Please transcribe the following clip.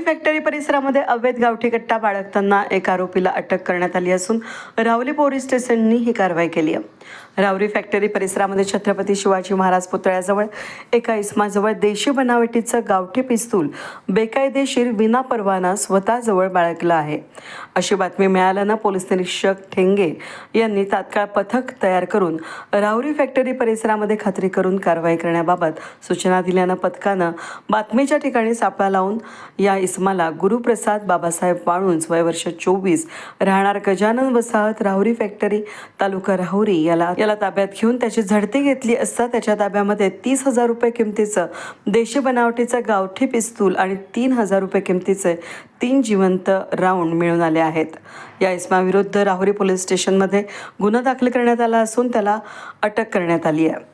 Factory परिसरामध्ये अवैध गावठी कट्टा बाळगताना एक आरोपीला अटक करण्यात आली असून रावली पोलीस स्टेशननी ही कारवाई केली आहे. रावरी फॅक्टरी परिसरामध्ये छत्रपती शिवाजी महाराज पुतळ्याजवळ एका इस्माजवळ देशी बनावटीचं गावठी पिस्तूल बेकायदेशीर विना परवाना स्वतःजवळ बाळगलं आहे. अशी बातमी मिळाल्यानं पोलीस निरीक्षक ठेंगे यांनी तात्काळ पथक तयार करून राहुरी फॅक्टरी परिसरामध्ये खात्री करून कारवाई करण्याबाबत सूचना दिल्यानं पथकानं बातमीच्या ठिकाणी सापळा लावून या इस्माला गुरुप्रसाद बाबासाहेब वाळुंज वय वर्ष चोवीस राहणार गजानन वसाहत राहुरी फॅक्टरी तालुका राहुरी याला. याला ताब्यात घेऊन त्याची झडती घेतली असता त्याच्या ताब्यामध्ये तीस हजार रुपये किमतीचं देशी बनावटीचं गावठी पिस्तूल आणि तीन हजार रुपये किमतीचे तीन जिवंत राऊंड मिळून आले आहेत. या इस्माविरुद्ध राहुरी पोलीस स्टेशनमध्ये गुन्हा दाखल करण्यात आला असून त्याला अटक करण्यात आली आहे.